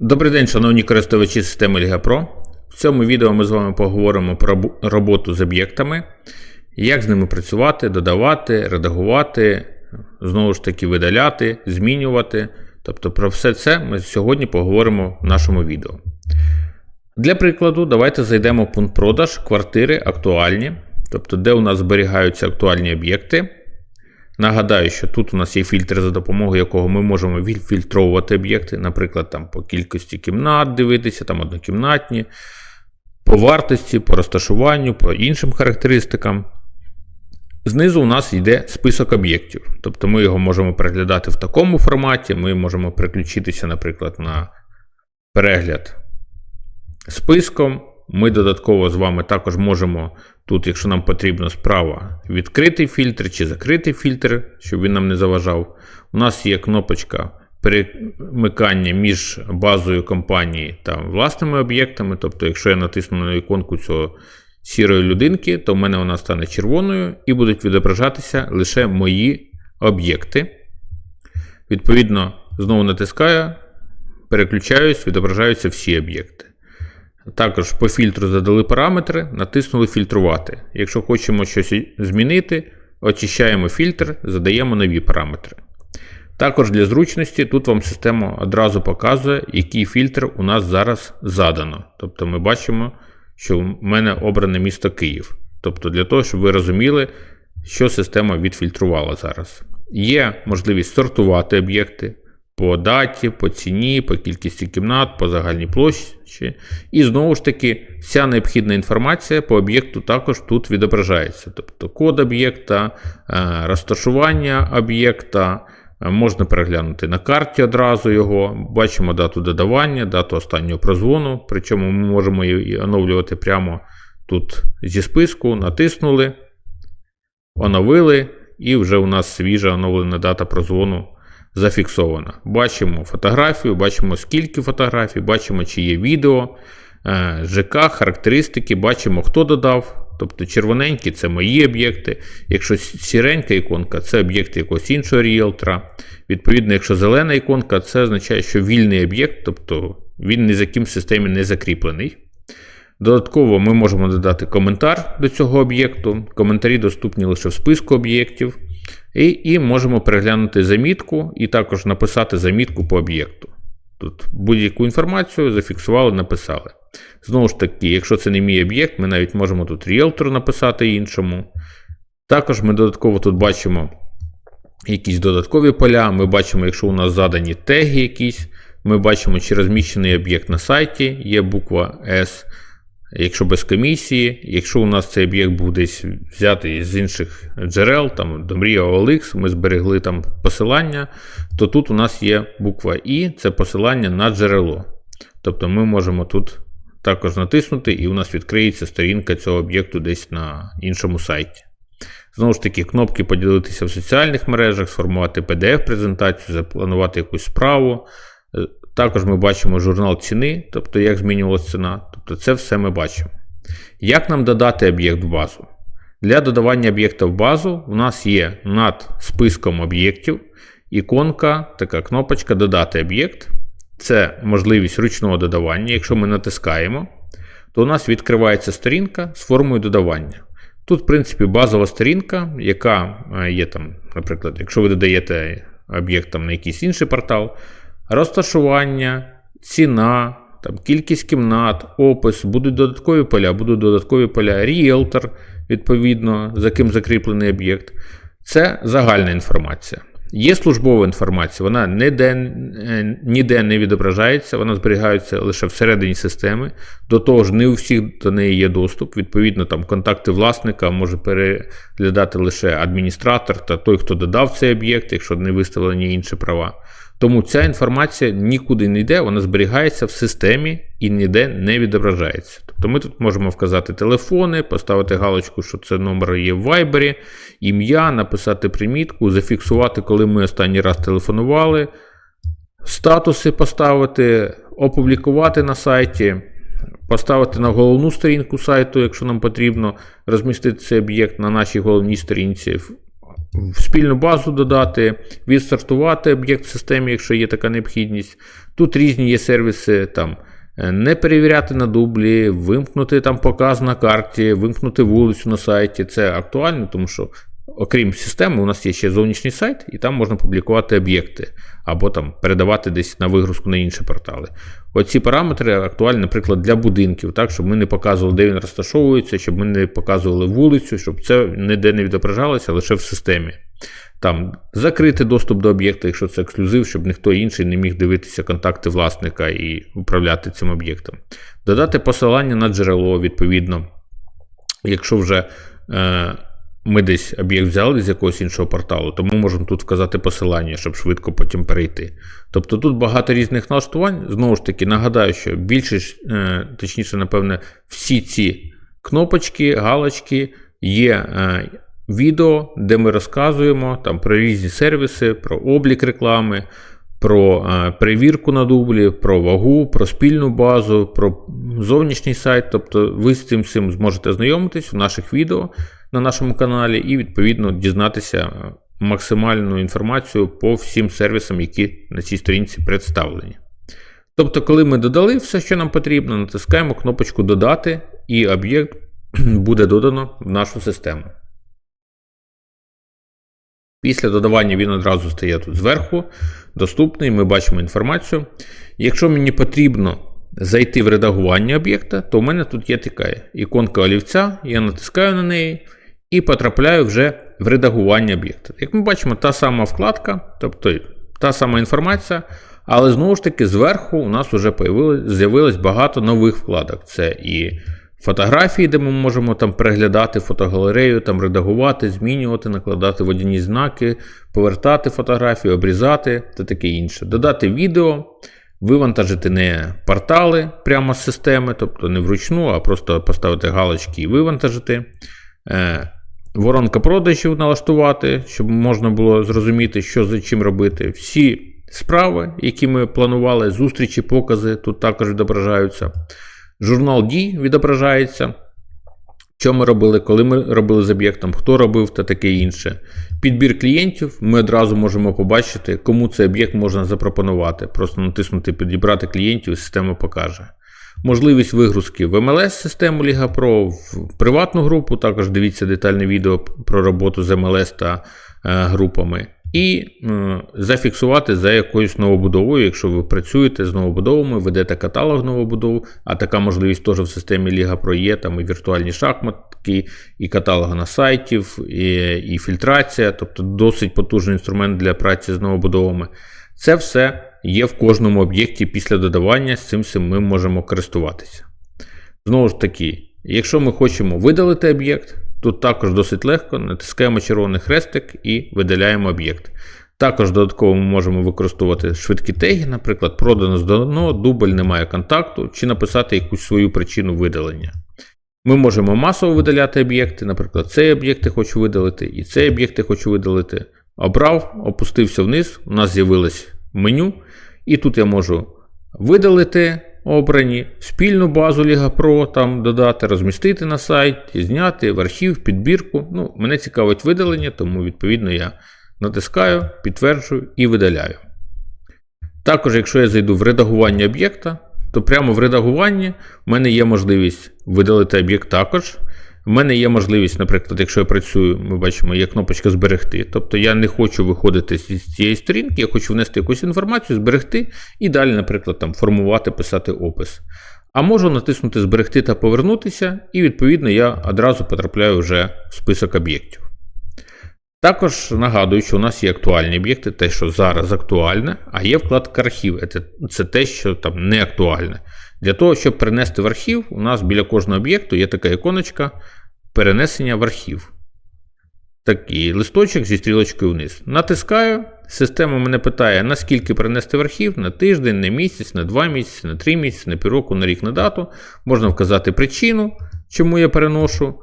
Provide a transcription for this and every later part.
Добрий день, шановні користувачі системи Liga Pro. В цьому відео ми з вами поговоримо про роботу з об'єктами, як з ними працювати, додавати, редагувати, знову ж таки видаляти, змінювати. Тобто про все це ми сьогодні поговоримо в нашому відео. Для прикладу, давайте зайдемо в пункт продаж, квартири актуальні, тобто де у нас зберігаються актуальні об'єкти. Нагадаю, що тут у нас є фільтр, за допомогою якого ми можемо відфільтровувати об'єкти, наприклад, там по кількості кімнат дивитися, там однокімнатні, по вартості, по розташуванню, по іншим характеристикам. Знизу у нас йде список об'єктів. Тобто ми його можемо переглядати в такому форматі, ми можемо переключитися, наприклад, на перегляд списком. Ми додатково з вами також можемо тут, якщо нам потрібно справа, відкритий фільтр чи закритий фільтр, щоб він нам не заважав. У нас є кнопочка перемикання між базою компанії та власними об'єктами. Тобто, якщо я натисну на іконку цього сірої людинки, то в мене вона стане червоною і будуть відображатися лише мої об'єкти. Відповідно, знову натискаю, переключаюсь, відображаються всі об'єкти. Також по фільтру задали параметри, натиснули фільтрувати. Якщо хочемо щось змінити, очищаємо фільтр, задаємо нові параметри. Також для зручності тут вам система одразу показує, який фільтр у нас зараз задано. Тобто ми бачимо, що в мене обране місто Київ. Тобто для того, щоб ви розуміли, що система відфільтрувала зараз. Є можливість сортувати об'єкти по даті, по ціні, по кількості кімнат, по загальній площі. І знову ж таки, вся необхідна інформація по об'єкту також тут відображається. Тобто код об'єкта, е, розташування об'єкта. е, Можна переглянути на карті одразу його, бачимо дату додавання, дату останнього прозвону, причому ми можемо її оновлювати прямо тут зі списку, натиснули, оновили, і вже у нас свіжа оновлена дата прозвону зафіксована. Бачимо фотографію, бачимо скільки фотографій, бачимо, чи є відео, е, ЖК, характеристики, бачимо, хто додав. Тобто червоненькі це мої об'єкти. Якщо сіренька іконка, це об'єкти якогось іншого ріелтора. Відповідно, якщо зелена іконка, це означає, що вільний об'єкт, тобто він ні за ким в системі не закріплений. Додатково ми можемо додати коментар до цього об'єкту. Коментарі доступні лише в списку об'єктів. І, і можемо переглянути замітку і також написати замітку по об'єкту. Тут будь-яку інформацію зафіксували, написали. Знову ж таки, якщо це не мій об'єкт, ми навіть можемо тут ріелтор написати іншому. Також ми додатково тут бачимо якісь додаткові поля. Ми бачимо, якщо у нас задані теги якісь, ми бачимо, чи розміщений об'єкт на сайті, є буква S. Якщо без комісії, якщо у нас цей об'єкт був десь взятий з інших джерел, там до Мрія OLX, ми зберегли там посилання, то тут у нас є буква І, це посилання на джерело. Тобто ми можемо тут також натиснути, і у нас відкриється сторінка цього об'єкту десь на іншому сайті. Знову ж таки, кнопки поділитися в соціальних мережах, сформувати PDF-презентацію, запланувати якусь справу. Е, Також ми бачимо журнал ціни, тобто як змінювалася ціна. Тобто це все ми бачимо. Як нам додати об'єкт в базу? Для додавання об'єкта в базу у нас є над списком об'єктів іконка, така кнопочка Додати об'єкт. Це можливість ручного додавання. Якщо ми натискаємо, то у нас відкривається сторінка з формою додавання. Тут, в принципі, базова сторінка, яка е, є там, наприклад, якщо ви додаєте об'єкт на якийсь інший портал, розташування, ціна, там, кількість кімнат, опис, будуть додаткові поля, будуть додаткові поля, ріелтор, відповідно, за ким закріплений об'єкт. Це загальна інформація. Є службова інформація, вона ніде, е, ніде не відображається, вона зберігається лише всередині системи. До того ж, не у всіх до неї є доступ. Відповідно, там контакти власника може переглядати лише адміністратор та той, хто додав цей об'єкт, якщо не виставлені інші права. Тому ця інформація нікуди не йде, вона зберігається в системі і ніде не відображається. Тобто ми тут можемо вказати телефони, поставити галочку, що це номер є в Viber, ім'я, написати примітку, зафіксувати, коли ми останній раз телефонували, статуси поставити, опублікувати на сайті. Поставити на головну сторінку сайту, якщо нам потрібно розмістити цей об'єкт на нашій головній сторінці, в спільну базу додати, відстартувати об'єкт в системі, якщо є така необхідність. Тут різні є сервіси, там е, не перевіряти на дублі, вимкнути там показ на карті, вимкнути вулицю на сайті. Це актуально, тому що, окрім системи, у нас є ще зовнішній сайт, і там можна публікувати об'єкти або там передавати десь на вигрузку на інші портали. Оці параметри актуальні, наприклад, для будинків, так, щоб ми не показували, де він розташовується, щоб ми не показували вулицю, щоб це ніде не відображалося лише в системі. Там закрити доступ до об'єкта, якщо це ексклюзив, щоб ніхто інший не міг дивитися контакти власника і управляти цим об'єктом. Додати посилання на джерело, відповідно. Якщо вже е, ми десь об'єкт взяли з якогось іншого порталу, то ми можемо тут вказати посилання, щоб швидко потім перейти. Тобто тут багато різних налаштувань. Знову ж таки, нагадаю, що більшість, е, точніше, напевне, всі ці кнопочки, галочки є. Е, відео, де ми розказуємо там, про різні сервіси, про облік реклами, про е, перевірку на дублі, про вагу, про спільну базу, про зовнішній сайт. Тобто ви з цим всім зможете знайомитись в наших відео на нашому каналі і, відповідно, дізнатися максимальну інформацію по всім сервісам, які на цій сторінці представлені. Тобто, коли ми додали все, що нам потрібно, натискаємо кнопочку Додати, і об'єкт буде додано в нашу систему. Після додавання він одразу стає тут зверху, доступний, ми бачимо інформацію. Якщо мені потрібно зайти в редагування об'єкта, то у мене тут є така іконка олівця, я натискаю на неї і потрапляю вже в редагування об'єкта. Як ми бачимо, та сама вкладка, тобто та сама інформація, але знову ж таки зверху у нас вже з'явилось багато нових вкладок. Це і Фотографії, де ми можемо там переглядати фотогалерею, там редагувати, змінювати, накладати водяні знаки, повертати фотографії, обрізати та таке інше. Додати відео, вивантажити не портали прямо з системи, тобто не вручну, а просто поставити галочки і вивантажити. Воронка продажів налаштувати, щоб можна було зрозуміти, що за чим робити. Всі справи, які ми планували, зустрічі, покази тут також відображаються. Журнал дій відображається. Що ми робили, коли ми робили з об'єктом, хто робив та таке інше. Підбір клієнтів ми одразу можемо побачити, кому цей об'єкт можна запропонувати. Просто натиснути Підібрати клієнтів і система покаже. Можливість вигрузки в MLS-систему Liga Pro, в приватну групу, також дивіться детальне відео про роботу з MLS та е, групами і е, зафіксувати за якоюсь новобудовою, якщо ви працюєте з новобудовами, ведете каталог новобудов, а така можливість теж в системі Ліга Про є, там і віртуальні шахматки, і каталог на сайтів, і, і фільтрація, тобто досить потужний інструмент для праці з новобудовами. Це все є в кожному об'єкті після додавання, з цим ми можемо користуватися. Знову ж таки, якщо ми хочемо видалити об'єкт, Тут також досить легко натискаємо червоний хрестик і видаляємо об'єкт. Також додатково ми можемо використовувати швидкі теги, наприклад, продано здано, дубль немає контакту, чи написати якусь свою причину видалення. Ми можемо масово видаляти об'єкти, наприклад, цей об'єкт я хочу видалити, і цей об'єкт я хочу видалити. Обрав, опустився вниз, у нас з'явилось меню, і тут я можу видалити обрані, спільну базу LigaPro там додати, розмістити на сайті, зняти в архів, підбірку. Ну, Мене цікавить видалення, тому відповідно я натискаю, підтверджую і видаляю. Також, якщо я зайду в редагування об'єкта, то прямо в редагуванні в мене є можливість видалити об'єкт також. У мене є можливість, наприклад, якщо я працюю, ми бачимо, є кнопочка зберегти. Тобто я не хочу виходити з цієї сторінки, я хочу внести якусь інформацію, зберегти і далі, наприклад, там формувати, писати опис. А можу натиснути Зберегти та повернутися, і, відповідно, я одразу потрапляю вже в список об'єктів. Також нагадую, що у нас є актуальні об'єкти, те, що зараз актуальне, а є вкладка архів. Це те, що там не актуальне. Для того, щоб перенести в архів, у нас біля кожного об'єкту є така іконочка перенесення в архів. Такий листочок зі стрілочкою вниз. Натискаю. Система мене питає, наскільки перенести в архів на тиждень, на місяць, на два місяці, на три місяці, на півроку, на рік на дату. Можна вказати причину, чому я переношу,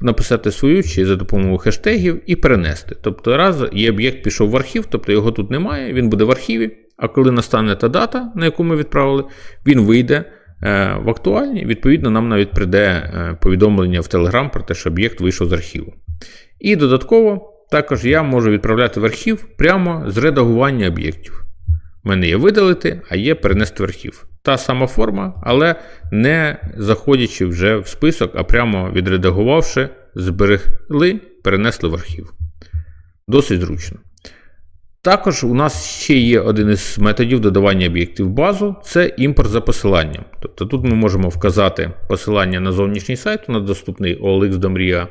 написати свою чи за допомогою хештегів і перенести. Тобто, раз є об'єкт пішов в архів, тобто його тут немає, він буде в архіві. А коли настане та дата, на яку ми відправили, він вийде е, в актуальні. Відповідно, нам навіть прийде е, повідомлення в Telegram про те, що об'єкт вийшов з архіву. І додатково, також я можу відправляти в архів прямо з редагування об'єктів. У мене є видалити, а є перенести в архів. Та сама форма, але не заходячи вже в список, а прямо відредагувавши, зберегли, перенесли в архів. Досить зручно. Також у нас ще є один із методів додавання об'єктів в базу це імпорт за посиланням. Тобто тут ми можемо вказати посилання на зовнішній сайт, на доступний OLX Domria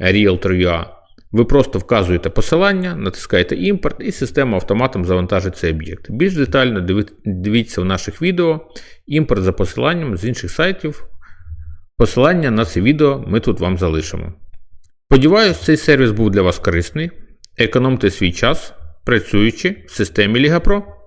Realtor.ua. Ви просто вказуєте посилання, натискаєте імпорт, і система автоматом завантажить цей об'єкт. Більш детально дивіться в наших відео імпорт за посиланням з інших сайтів. Посилання на це відео ми тут вам залишимо. Сподіваюсь, цей сервіс був для вас корисний. Економте свій час, працюючи в системі Лігапро.